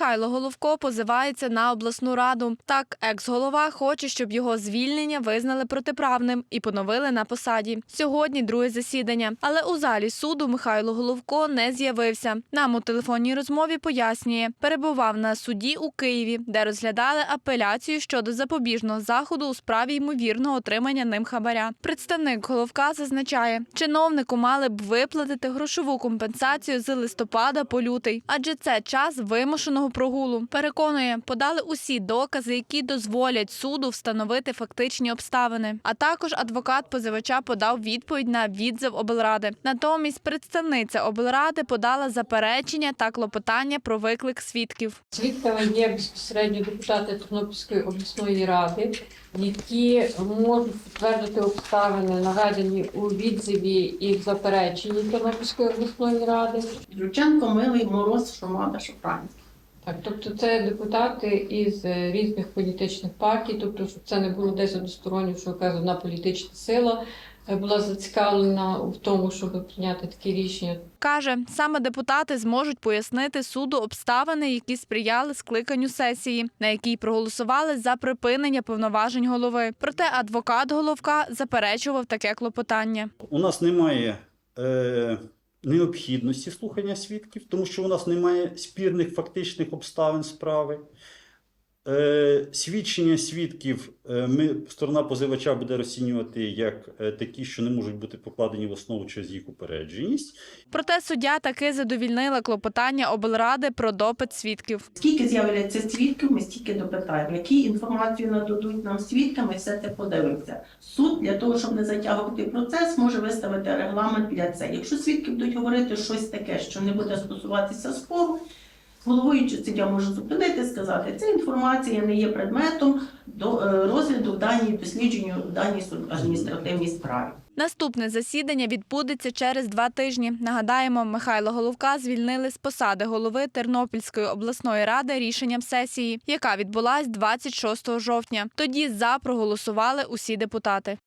Михайло Головко позивається на обласну раду. Так, екс-голова хоче, щоб його звільнення визнали протиправним і поновили на посаді. Сьогодні друге засідання. Але у залі суду Михайло Головко не з'явився. Нам у телефонній розмові пояснює, перебував на суді у Києві, де розглядали апеляцію щодо запобіжного заходу у справі ймовірного отримання ним хабаря. Представник Головка зазначає, чиновнику мали б виплатити грошову компенсацію з листопада по лютий, адже це час вимушеного прогулу. Переконує, подали усі докази, які дозволять суду встановити фактичні обставини. А також адвокат позивача подав відповідь на відзив облради. Натомість представниця облради подала заперечення та клопотання про виклик свідків. Свідками є безпосередньо депутати Тернопільської обласної ради, які можуть підтвердити обставини, наведені у відзиві і в запереченні Тернопільської обласної ради. Жученко, Милий, Мороз, Шумада, Шофранський. Так, тобто це депутати із е, різних політичних партій, тобто щоб це не було десь односторонньо, що якась одна політична сила е, була зацікавлена в тому, щоб прийняти такі рішення. Каже, саме депутати зможуть пояснити суду обставини, які сприяли скликанню сесії, на якій проголосували за припинення повноважень голови. Проте адвокат головка заперечував таке клопотання. У нас немає е, необхідності слухання свідків, тому що у нас немає спірних фактичних обставин справи. Е, свідчення свідків е, ми, сторона позивача буде розцінювати як е, такі, що не можуть бути покладені в основу через їх упередженість. Проте суддя таки задовільнила клопотання облради про допит свідків. Скільки з'являється свідків, ми стільки допитаємо. Які інформацію нададуть нам свідкам, ми все це подивимося. Суд для того, щоб не затягувати процес, може виставити регламент для це. Якщо свідки будуть говорити щось таке, що не буде стосуватися спору, головуючий суддя може зупинити, сказати, ця інформація не є предметом до е, розгляду в даній дослідженню в даній адміністративній справі. Наступне засідання відбудеться через два тижні. Нагадаємо, Михайло Головка звільнили з посади голови Тернопільської обласної ради рішенням сесії, яка відбулась 26 жовтня. Тоді за проголосували усі депутати.